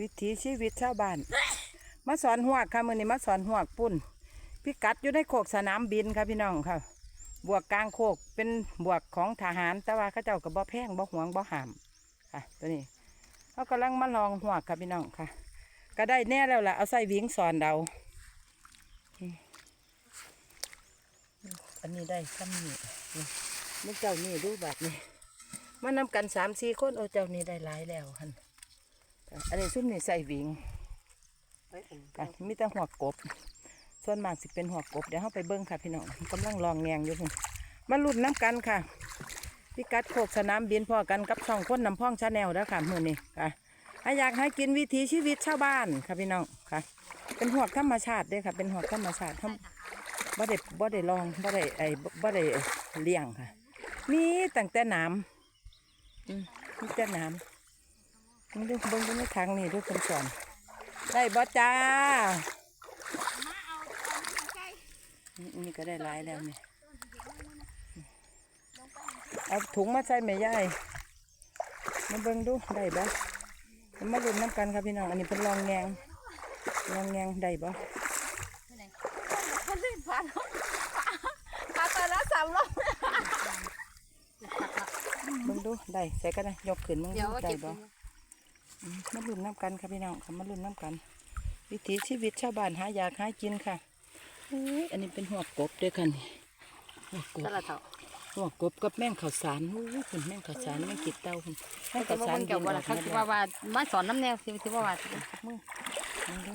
วิถีชีวิตชาวบ้าน มาสอนหวกค่ะมือนี้มาสอนหวกปุ่นพิกัดอยู่ในโคกสนามบินค่ะพี่น้องค่ะ บวกกลางโคกเป็นบวกของทหารแต่ว่าเขาเจ้ากับบ่แพงบ่หวงบ่หามค่ะ ตัวนี้เขากำลังมาลองหวกค่ะพี่น้องค่ะ ก็ได้แน่แล้วล่ะเอาใส่วิงสอนเดาอันนี้ได้ซ้ำนี่นี่เจ้านี่ดูแบบนี้มานำกันสามสี่คนโอ้เจ้านี่ได้หลายแล้วฮัน อันนี้ซุ่มนี่ใส่วิงค่ะมีแต่หัวกบ ส่วนมากสิเป็นหัวกบ เดี๋ยวเราไปเบิ้งค่ะ พี่น้องกำลังลองแงงอยู่พุ่นมาลุ้นน้ำกันค่ะพิกัดโคกสนามบินพอกันกับช่องคนนำพ่องชาแนลแล้วค่ะมือนี้ค่ะถ้าอยากให้กินวิถีชีวิตชาวบ้านค่ะพี่น้องค่ะ เป็นหัวธรรมชาติเด้วยค่ะ เป็นหัวธรรมชาติทำบ่ได้บ่ได้ลองบ่ได้ไอ้บ่ได้เลี้ยงค่ะ มีตั้งแต่น้ำอืมมีแต่น้ำนี่ ดูเบิ้งดูในทางนี่ดูคนสอนได้บ่จ้านี่ก็ได้หลายแล้วนี่เอาถุงมาใส่แม่ยายมาเบิ่งดูได้บ่มาลุ้นน้ำกันครับพี่น้อง อันนี้เป็นลองแงงลองแงงได้บ่มันรีบผ่านปลาตัวละสามรอบเบิ่งดู ได้ใส่ก็ได้ยกขึ้นมึงเดี๋ยวดูได้เก็บบ่อื มมาลุ้นน้ำกันครับพี่น้องค่ะมาลุ้นน้ำกัน วิถีชีวิตชาวบ้านหาอยากหากินค่ะอุ้ยอันนี้เป็นหัวกบด้วยค่ะนี่หัวกบตละเท่าหัวกบกับแม่งข้าวสารโอ้ยคุณแม่งข้าวสารแม่งกิดเต้าคุณแม่งแต่ข้าวว่าสารมันเกี่ยวกับอะไรอเขาอกคิดมาว่าแล้วว่ามาสอนน้ำแนวคิดคิดว่าว่ามึงมึงดู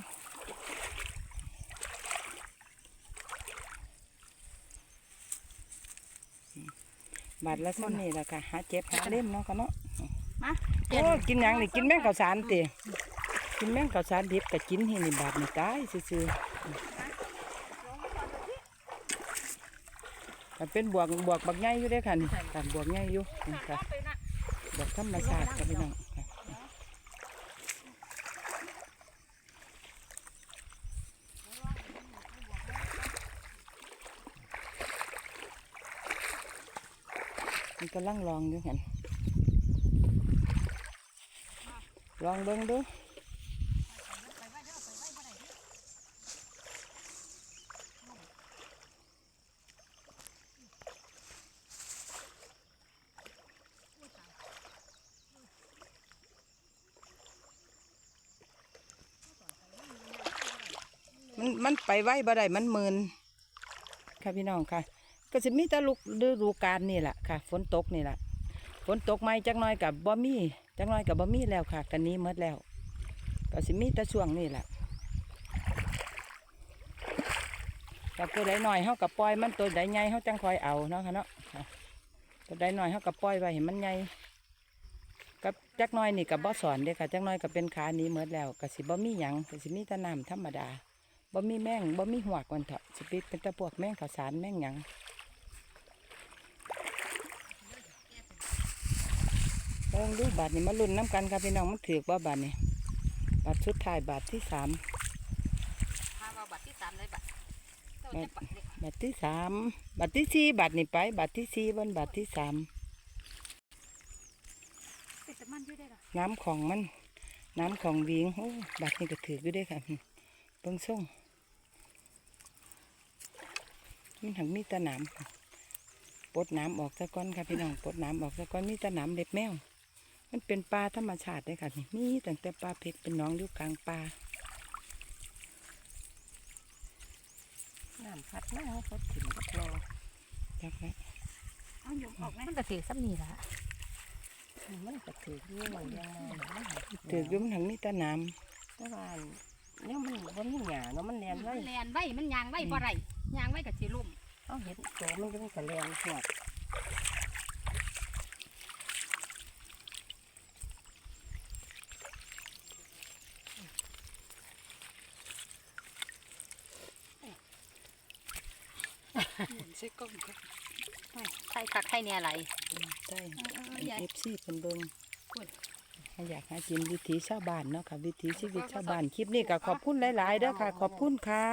บาทละส้นนี่แหละค่ะหาเจ็บหาเล่มเนาะค่ะเนาะ มาโอ้กินหยังนี่กินแม่งข้าวสารติกินแม่งข้าวสารดิบกับกินที่นี่บาทนี่ตายซื่อๆแต่เป็นบวกบวกบักใหญ่อยู่เด้อค่ะนี่ค่ะบวกใหญ่อยู่นี่ค่ะดอกธรรมชาติครับพี่น้องค่ะมันกำลังลองอยู่กัน ลองเบิ้งดูมันมันไปไว้บ่ได้มันมืนค่ะพี่น้องค่ะ ก็จะมีแต่ลูกฤดูกาลนี่แหละค่ะ ฝนตกนี่แหละฝนตกไหมจักหน้อยกับบ่มี จักหน้อยกับบ่มีแล้วค่ะกันนี้หมดแล้วก็สิมีแต่ช่วงนี่แหละกับตัวใดหน่อยเฮากับปล่อยมันตัวใดใหญ่เฮาจังคอยเอาเนาะค่ะเนาะตัวใดหน่อยเฮากับปล่อยไว้เห็นมันใหญ่กับจักน้อยนี่กับบ่สอนเด้อค่ะจักน้อยกับเป็นขาหนี้หมดแล้วก็สิบ่มีหยังก็สิมีต่น้ำธรรมดาบ่มีแมงบ่มีหัวกวันเถอะสิปิเป็นต่พวกแมงข้าวสารแมงหยัง ลองดูบาทนี่มาลุ้นน้ำกันค่ะพี่น้องมันถือว่าบาทนี่บาทสุดท้ายบาทที่สามพามาบัตรที่สามเลยบัตรเจ้าจะบัตรเด็กบาทที่สามบาทที่สี่บาทนี่ไป บาทที่สี่บนบาทที่สามติดมันอยู่ได้หรอน้ำของมัน น้ำของวิงโอ้บาทนี่ก็ถืออยู่ด้วยค่ะเบิ้งส่งมันถังมีแตะน้ำปลดน้ำออกซะก่อนค่ะพี่น้องปลดน้ำออกซะก่อนมีแตะน้ำเล็บแมว มันเป็นปลาธรรมชาติเลยค่ะนี่มีตั้งแต่ปลาเพกเป็นหน้องอยู่กลางป่าน้ำพัดมาเขาถึงกับรอจักแล้วเอาหยกออกไหมมันก็ถือซ้ำนี่ละมันก็ถืออยู่หน่อยยังไงถืออยุ่มนถังมีแตะน้แต่ว่าเนี่ยมันมันมีหยาเนาะมันแลนไว้มันแลนไว้มันยางไว้บ่ไรยางไว้กับสิลุ่มเขาเห็นตัวมันก็มันก็แลนหัวำใช่ก้มครับใส่คักใส่เนี่ยไหลใช่ใหญ่เอฟซีเป็นเบิงถ้าอยากหากินวิถีชาวบ้านเนาะค่ะ วิถีชีวิตชาวบ้านคลิปนี้ก็ขอบคุณหลายๆเด้อค่ะ ขอบคุณค่ะ